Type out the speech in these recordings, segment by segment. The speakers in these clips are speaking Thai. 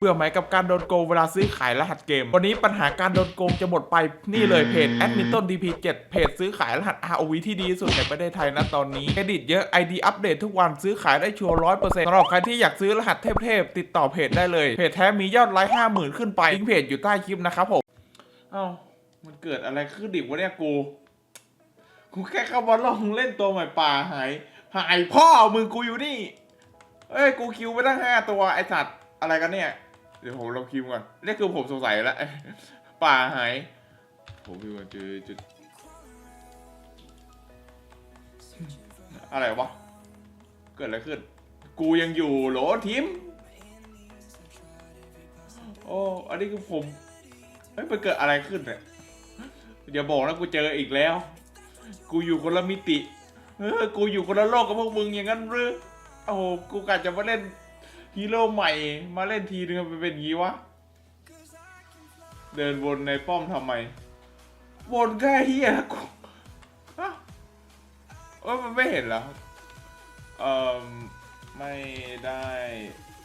เบื่อไหมกับการโดนโกงเวลาซื้อขายรหัสเกม วันนี้ปัญหาการโดนโกงจะหมดไปนี่เลยเพจ a d m i n t o n DP7 เพจซื้อขายรหัส ROV ที่ดีที่สุดในประเทศไทยนะตอนนี้เครดิตเยอะ ID อัปเดตทุกวันซื้อขายได้ชัวร์ร้อยเปอร์เซ็นต์สำหรับใครที่อยากซื้อรหัสเทพๆติดต่อเพจได้เลย เพจแท้มียอดไลค์ห้าหมื่นขึ้นไปลิงก์เพจอยู่ใต้คลิปนะครับผมเอ้ามันเกิดอะไรขึ้นดิวะเนี่ยกูกูแค่เข้ามาลองเล่นตัวใหม่ป่าหายหายพ่อมึงกูอยู่นี่เอ้ยกูคิวไปตั้งห้าตัวไอสัตว์อะไรกันเนี่ย เดี๋ยวผมลองคิวก่อนนี่คือผมสงสัยแล้วป่าหายผมคิวก่อนจุดจุดอะไรวะ เกิดอะไรขึ้น กูยังอยู่โหลทิมโอ้อันนี้คือผมเฮ้ยมันเกิดอะไรขึ้นเนี่ยอย่าบอกนะกูเจออีกแล้ว กูอยู่คนละมิติ เออ กูอยู่คนละโลกกับพวกมึงอย่างนั้นหรือโอ้โห กูกะจะมาเล่น ฮีโร่ใหม่มาเล่นทีนึงมันเป็นอย่างงี้วะ เดินวนในป้อมทำไม วนแค่เฮียกูเออมันไม่เห็นเหรอเอ่อไม่ได้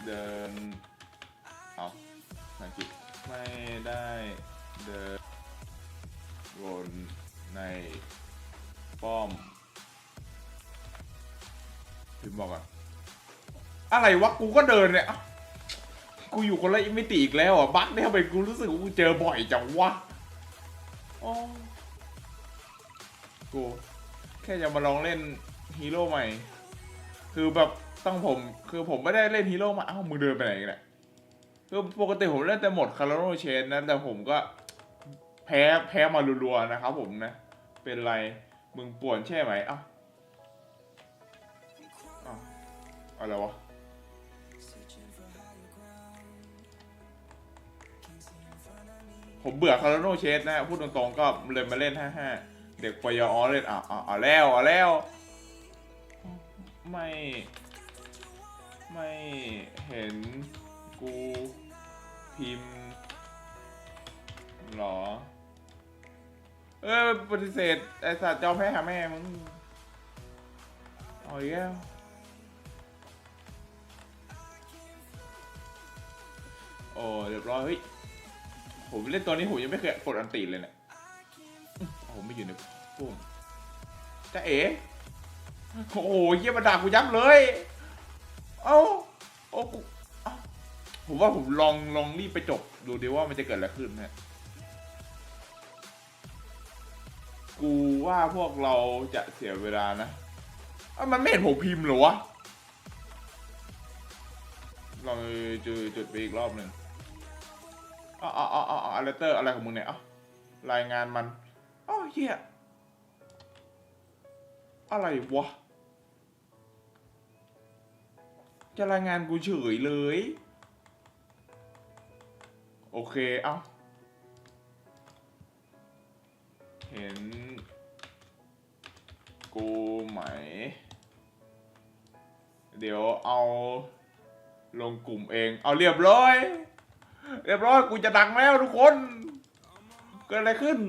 เดิน เอาสังกฤษไม่ได้เดินวนในป้อมพิมพ์บอกอะ อะไรวะกูก็เดินเนี่ยกูอยู่คนละมิติอีกแล้วอะบั๊กเนี่ยทำไมกูรู้สึกว่ากูเจอบ่อยจังวะกูแค่จะมาลองเล่นฮีโร่ใหม่ คือแบบต้องผมคือผมไม่ได้เล่นฮีโร่มาเอ้ามึงเดินไปไหนกันเนี่ยคือปกติผมเล่นแต่หมดคาร์โรเชนนะแต่ผมก็แพ้แพ้มารัวๆนะครับผมนะ เป็นไรมึงป่วนใช่ไหมเอ้าอ้าวอะไรวะ ผมเบื่อคาร์โนเชสนะพูดตรงๆก็เลยมาเล่น 5-5 เด็กปยอเล่นอะอะอะแล้วอะแล้ว ไม่ ไม่เห็นกูพิมพ์หรอ เออปฏิเสธ ไอสัตว์จอมแพ้หาแม่มึงอาอีกแล้วโอ้เรียบร้อยเฮ้ย ผมเล่นตัวนี้ผมยังไม่เคยกดอันตีเลยเนี่ยอื้อผมไม่อยู่ในปุ่มจะเอ๋โอ้โหเยี่ยมาด่ากูยับเลย เอ้าโอ้กูผมว่าผมลองลองรีบไปจบดูดิว่ามันจะเกิดอะไรขึ้นนะกูว่าพวกเราจะเสียเวลานะอ้ามันไม่เห็นผมพิมพ์หรอวะลองจุดจุดไปอีกรอบหนึ่ง อ๋ออ๋ออ๋ออ๋ออะไรเตอร์อะไรของมึงเนี่ยอ้ารายงานมันอ๋อเฮียอะไรวะ จะรายงานกูเฉยเลย โอเค เอ้า เห็น กูไหม เดี๋ยวเอาลงกลุ่มเอง เอาเรียบร้อย เรียบร้อยกูจะดังแล้วทุกคนเกิดอะไรขึ้น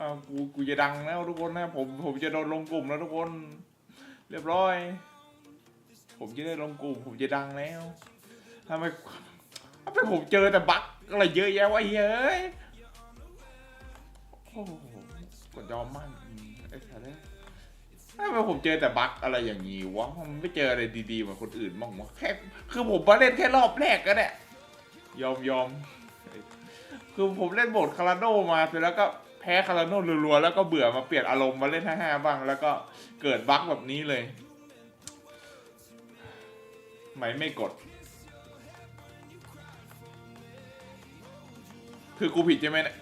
อ้าวกูกูจะดังแล้วทุกคนนะผมผมจะโดนลงกลุ่มแล้วทุกคน เรียบร้อย ผมจะได้ลงกลุ่ม ผมจะดังแล้วทำไมทำไมผมเจอแต่บั๊กอะไรเยอะแยะวะเฮ้ยโอ้โหกดยอมมากอืมไอ้สัตว์เลยทำไมผมเจอแต่บั๊กอะไรอย่างงี้วะมันไม่เจออะไรดีๆเหมือนคนอื่นบ้างวะแค่คือผมมาเล่นแค่รอบแรกก็เนี่ย ยอมยอมคือผมเล่นโหมดคาราโนมาเสร็จแล้วก็แพ้คาราโนรัวๆแล้วก็เบื่อมาเปลี่ยนอารมณ์มาเล่นห้าๆบ้าง แล้วก็เกิดบั๊กแบบนี้เลย ไม่ไม่กด คือกูผิดใช่ไหมเนี่ย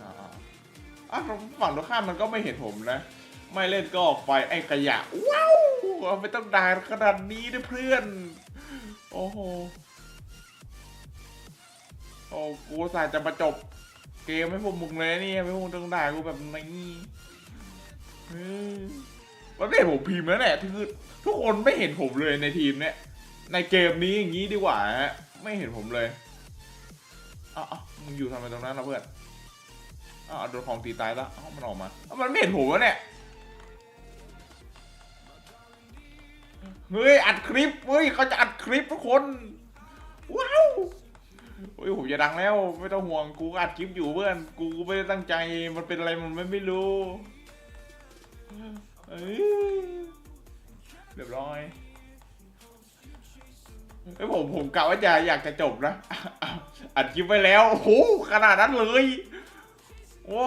อ่าอะฝั่งตรงข้ามมันก็ไม่เห็นผมนะ ไม่เล่นก็ออกไปไอ้ขยะ ว้าวไม่ต้องด่าขนาดนี้นะเพื่อน โอ้โห อ้กูสายจะมาจบ เกมให้พวกมึงเลยนี่ไม่พวกมึงต้องด่ากูแบบนี้เฮ้ยมันไม่เห็นผมพิมพ์แล้วแหละคือทุกคนไม่เห็นผมเลยในทีมเนี้ยในเกมนี้อย่างนี้ดีกว่าฮะไม่เห็นผมเลยอ้าวมึงอยู่ทำไมตรงนั้นนะเพื่อนอ้าวโดนของตีตายแล้วอ้าวมันออกมาอ้าวมันไม่เห็นผมวะเนี่ยเฮ้ยอัดคลิปเฮ้ยเขาจะอัดคลิปทุกคน ว้าว โอ้ยผมจะดังแล้ว ไม่ต้องห่วงกูอัดคลิปอยู่เพื่อน กูไม่ได้ตั้งใจมันเป็นอะไรมันไม่ไม่รู้เอ้ยเรียบร้อยไอ้ผมผมกะว่าจะอยากจะจบนะอัดคลิปไว้แล้วโอ้โหขนาดนั้นเลยโอ้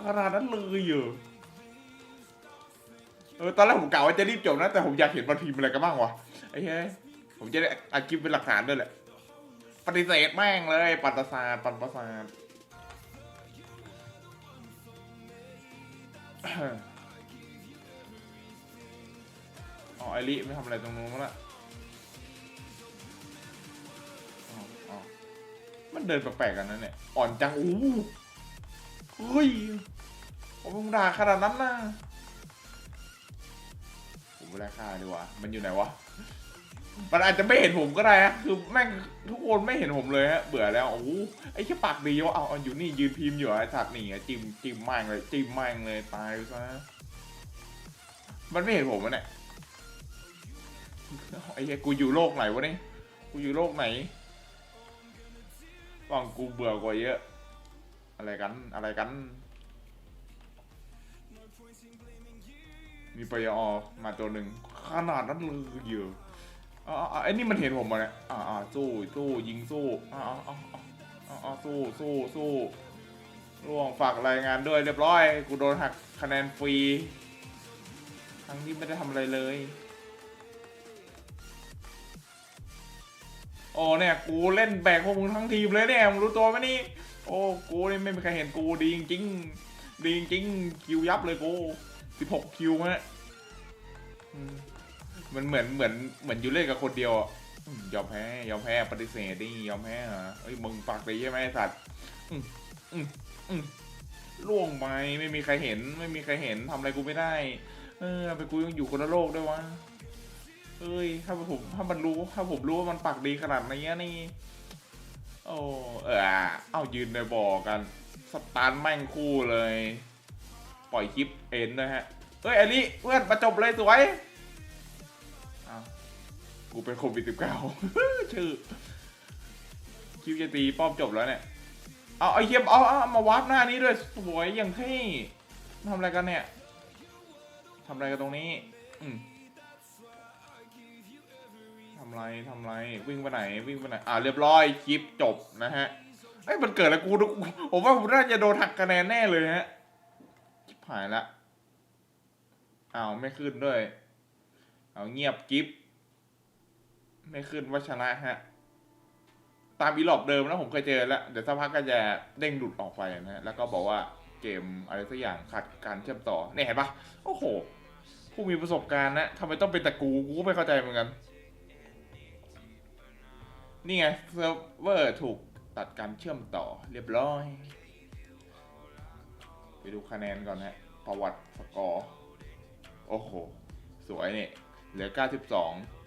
ขนาดนั้นเลยเหรอเออตอนแรกผมกะว่าจะรีบจบนะแต่ผมอยากเห็นมันพิมพ์อะไรกันบ้างวะไอ้เฮ้ย ผมจะได้อัดคลิปเป็นหลักฐานด้วยแหละ ปฏิเสธแม่งเลย ปัตตาสตร์ปัตตาสตร์อ๋อไอริไม่ทำอะไรตรงนู้นมั้งละอ๋อมันเดินแปลกๆกันนั่นเนี่ย อ่อนจัง อู้เฮ้ยผมมึงด่าขนาดนั้นนะผมไม่ได้ฆ่าดีกว่า มันอยู่ไหนวะ มันอาจจะไม่เห็นผมก็ได้ฮะคือแม่งทุกคนไม่เห็นผมเลยฮะเบื่อแล้วโอ้โหไอ้แค่ปากดีวะเอาเอาอยู่นี่ยืนพิมพ์อยู่ไอ้สัตว์นี่ไงจิ้มจิ้มแม่งเลยจิ้มแม่งเลยตายซะมันไม่เห็นผมอะเนี่ยไอ้เหี้ยกูอยู่โลกไหนวะเนี่ยกูอยู่โลกไหนฟังกูเบื่อกว่าเยอะ อะไรกันอะไรกัน มีปยอมาตัวหนึ่งขนาดนั้นเลยเยอะ อ๋ออ๋อไอ้นี่มันเห็นผมมาเนี่ยอ่าอ่าสู้สู้ยิงสู้อ่าอ่าอ่าอ่าอ่าสู้สู้สู้ร่วงฝากรายงานด้วยเรียบร้อย กูโดนหักคะแนนฟรีทั้งที่ไม่ได้ทำอะไรเลย โอ้เนี่ย กูเล่นแบกพวกมึงทั้งทีมเลยเนี่ยมึงรู้ตัวไหมนี่ โอ้กูนี่ไม่มีใครเห็นกูดีจริงดีจริงคิวยับเลยกูสิบหกคิวฮะอื มันเหมือนเหมือนเหมือนอยู่เล่นกับคนเดียวอะยอมแพ้ยอมแพ้ปฏิเสธดิยอมแพ้เหรอเอ้ยมึงปากดีใช่ไหมสัตว์ล่วงไปไม่มีใครเห็น ไม่มีใครเห็นทำอะไรกูไม่ได้ เออไปกูยังอยู่คนละโลกด้วยวะเอ้ยถ้าผมถ้ามันรู้ถ้าผมรู้ว่ามันปากดีขนาดนี้นี่โอ้เออเอายืนในบ่อกัน สตาร์ทแม่งคู่เลย ปล่อยคลิปเอ็นนะฮะเฮ้ยไอริเพื่อนมาจบเลยสวย กูเป็นโควิดสิบเก้าชื่อคลิปจะตีป้อมจบแล้วเนี่ย เอาไอเทียมเอาเอามาวาร์ปหน้านี้ด้วยสวยอย่างเท่ทำอะไรกันเนี่ยทำอะไรกันตรงนี้ อืมทำไรทำไรวิ่งไปไหนวิ่งไปไหน อ่าเรียบร้อยคลิปจบนะฮะไอ้ยมันเกิดอะไรกูดูผมว่าผมน่าจะโดนหักคะแนนแน่เลยฮะชิบหายละอ้าวไม่ขึ้นด้วย เอาเงียบกิฟ ไม่ขึ้นว่าชนะฮะ ตามอีหลอบเดิมนะผมเคยเจอแล้ว เดี๋ยวสักพักก็จะเด้งหลุดออกไปนะฮะแล้วก็บอกว่าเกมอะไรสักอย่างขาดการเชื่อมต่อเนี่ยเห็นปะโอ้โห ผู้มีประสบการณ์นะทำไมต้องเป็นตะกูกูก็ไม่เข้าใจเหมือนกัน นี่ไงเซิร์ฟเวอร์ถูกตัดการเชื่อมต่อเรียบร้อย ไปดูคะแนนก่อนฮะประวัติสกอร์ โอ้โห สวยเนี่ยเหลือ 92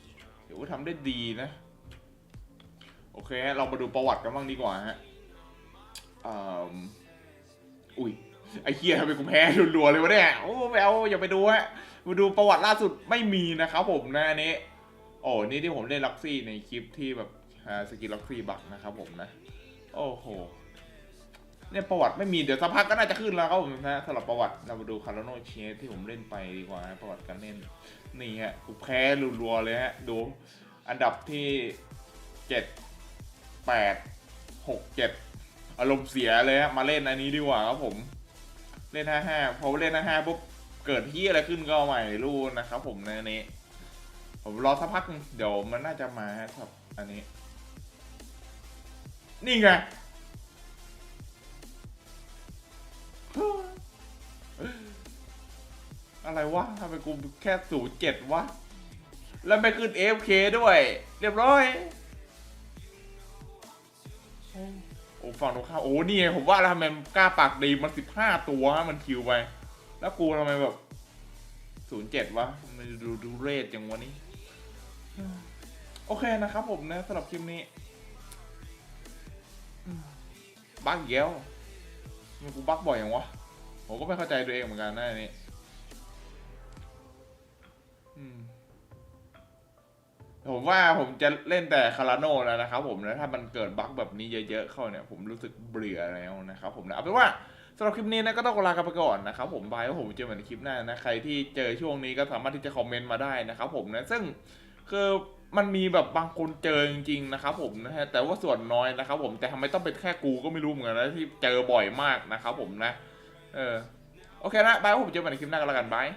เดี๋ยวว่าทำได้ดีนะ โอเคฮะเรามาดูประวัติกันบ้างดีกว่าฮะอุ้ยไอ้เคียทำไมกูแพ้รัวๆเลยวะเนี่ยโอ้ไม่เอาอย่าไปดูฮะมาดูประวัติล่าสุดไม่มีนะครับผมนะอันนี้โอ้นี่ที่ผมเล่นล็อกซี่ในคลิปที่แบบสกิลล็อกซี่บักนะครับผมนะ โอ้โห เนี่ยประวัติไม่มีเดี๋ยวสักพักก็น่าจะขึ้นแล้วครับผมนะสำหรับประวัติเรามาดูคาร์โนเชสที่ผมเล่นไปดีกว่านะประวัติการเล่นนี่ฮะกูแพ้รัวๆเลยฮะดูอันดับที่เจ็ดแปดหกเจ็ดอารมณ์เสียเลยฮะมาเล่นอันนี้ดีกว่าครับผม เล่นห้าห้าพอเล่นห้าห้าปุ๊บเกิดที่อะไรขึ้นก็ไม่รู้นะครับผมในนี้ ผมรอสักพักเดี๋ยวมันน่าจะมาครับอันนี้ นี่ไง อะไรวะทำไมกูแค่ศูนย์เจ็ดวะ แล้วไม่ขึ้น AFK ด้วย เรียบร้อยโอ้ฝั่งตรงข้ามโอ้นี่ไงผมว่าแล้วทำไมมันกล้าปากดีมันสิบห้าตัวมันคิวไป แล้วกูทำไมแบบศูนย์เจ็ดวะ มันดูดูเรทอย่างวะนี่โอเคนะครับผมนะสำหรับคลิปนี้บักเย้วมันกูบักบ่อยอย่างวะ ผมก็ไม่เข้าใจตัวเองเหมือนกันนะอันนี้ ผมว่าผมจะเล่นแต่คาราโนแล้วนะครับผมนะถ้ามันเกิดบั๊กแบบนี้เยอะๆเข้าเนี่ยผมรู้สึกเบื่อแล้วนะครับผมนะเอาเป็นว่าสำหรับคลิปนี้นะก็ต้องลากันไปก่อนนะครับผมบายว่าผมเจอกันในคลิปหน้านะใครที่เจอช่วงนี้ก็สามารถที่จะคอมเมนต์มาได้นะครับผมนะซึ่งคือมันมีแบบบางคนเจอจริงๆนะครับผมนะฮะแต่ว่าส่วนน้อยนะครับผมแต่ทำไมต้องเป็นแค่กูก็ไม่รู้เหมือนกันนะที่เจอบ่อยมากนะครับผมนะ เออโอเคนะบายว่าผมเจอกันในคลิปหน้ากันแล้วกันบาย